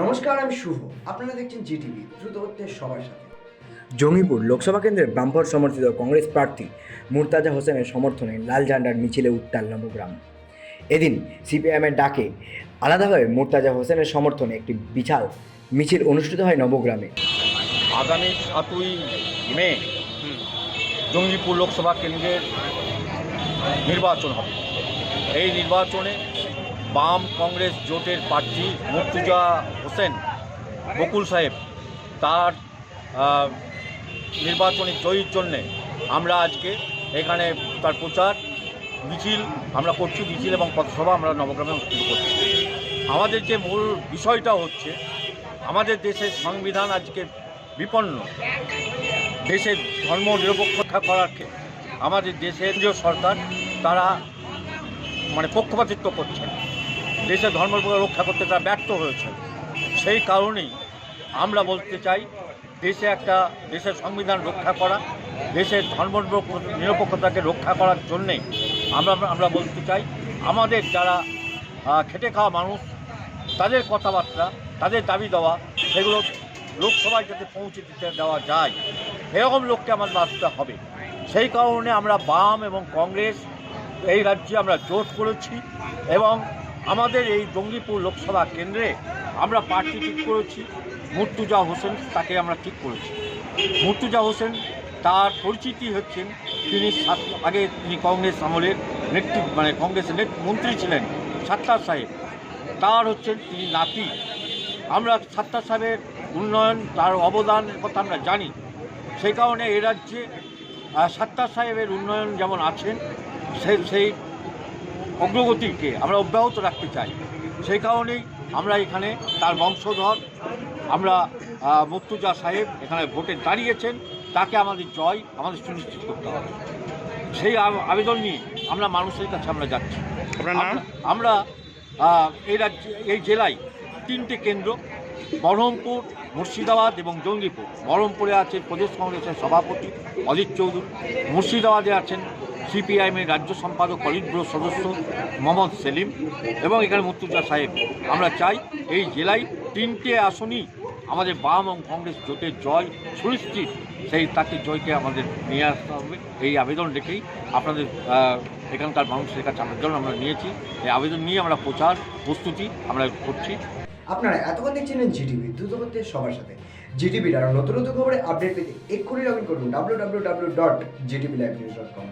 নমস্কার আমি শুভ। আপনারা দেখছেন জিটিভি দ্রুত হচ্ছে সবার সাথে। জঙ্গিপুর লোকসভা কেন্দ্রের বামফ্রন্ট সমর্থিত কংগ্রেস প্রার্থী মুরতাজা হোসেনের সমর্থনে লাল ঝান্ডার মিছিলে উত্তাল নবগ্রাম। এদিন সিপিআইএমের ডাকে আলাদাভাবে মুরতাজা হোসেনের সমর্থনে একটি বিশাল মিছিল অনুষ্ঠিত হয় নবগ্রামে। আগামী সাতই মে জঙ্গিপুর লোকসভা কেন্দ্রের নির্বাচন হবে। এই নির্বাচনে বাম কংগ্রেস জোটের প্রার্থী মুর্তুজা হোসেন বকুল সাহেব। তার নির্বাচনী জয়ীর জন্যে আমরা আজকে এখানে তার প্রচার, মিছিল আমরা করছি, মিছিল এবং পথসভা আমরা নবগ্রামে অনুষ্ঠিত করছি। আমাদের যে মূল বিষয়টা হচ্ছে, আমাদের দেশের সংবিধান আজকে বিপন্ন। দেশের ধর্ম নিরপেক্ষতা ক্ষেত্রে আমাদের দেশের কেন্দ্রীয় সরকার, তারা মানে পক্ষপাতিত্ব করছে দেশের ধর্ম রক্ষা করতে তারা ব্যর্থ হয়েছে। সেই কারণেই আমরা বলতে চাই, দেশে একটা দেশের সংবিধান রক্ষা করা, দেশের ধর্ম নিরপেক্ষতাকে রক্ষা করার জন্যে আমরা আমরা বলতে চাই, আমাদের যারা খেটে খাওয়া মানুষ, তাদের কথাবার্তা, তাদের দাবি দেওয়া, সেগুলো লোকসভায় যাতে পৌঁছে দিতে দেওয়া যায়, এরকম লোককে আমাদের আসতে হবে। সেই কারণে আমরা বাম এবং কংগ্রেস এই রাজ্যে আমরা জোট করেছি এবং আমাদের এই জঙ্গিপুর লোকসভা কেন্দ্রে আমরা প্রার্থী ঠিক করেছি। মুর্তুজা হোসেন তাকে আমরা ঠিক করেছি। মুর্তুজা হোসেন তার পরিচিতি হচ্ছেন, তিনি সাত- আগে তিনি কংগ্রেস আমলের নেতৃত্ব মানে কংগ্রেসের নেত- মন্ত্রী ছিলেন, সাত্তার সাহেব। তার হচ্ছেন তিনি নাতি। আমরা সাত্তার সাহেবের উন্নয়ন, তার অবদানের কথা আমরা জানি। সেই কারণে এ রাজ্যে সাত্তার সাহেবের উন্নয়ন যেমন আছেন সেই অগ্রগতিকে আমরা অব্যাহত রাখতে চাই। সেই কারণেই আমরা এখানে তার বংশধর আমরা মুর্তুজা সাহেব এখানে ভোটে দাঁড়িয়েছেন। তাকে আমাদের জয় আমাদের সুনিশ্চিত করতে হবে। সেই আবেদন নিয়ে আমরা মানুষের কাছে আমরা যাচ্ছি। আমরা- এই রাজ্যে এই জেলায় তিনটে কেন্দ্র বহরমপুর মুর্শিদাবাদ এবং জঙ্গিপুর। বহরমপুরে আছে প্রদেশ কংগ্রেসের সভাপতি অজিত চৌধুরী মুর্শিদাবাদে আছেন সিপিআইএমের রাজ্য সম্পাদক, পলিটব্যুরো সদস্য মোহাম্মদ সেলিম এবং এখানে মুর্তুজা সাহেব। আমরা চাই এই জেলায় তিনটে আসনই আমাদের বাম এবং কংগ্রেস জোটের জয় সুনিশ্চিত। সেই তাকে জয়কে আমাদের নিয়ে আসতে হবে। এই আবেদন রেখেই আপনাদের এখানকার মানুষের কাছে জন্য আমরা নিয়েছি। এই আবেদন নিয়ে আমরা প্রচার, প্রস্তুতি আমরা করছি। আপনারা এতক্ষণ দেখছিলেন জিটিভি দ্রুত সবার সাথে। জিটিভির আরও নতুন নতুন খবরে আপডেট পেতে এক্ষুনি লগ ইন করুন W W W dot GTV live news dot com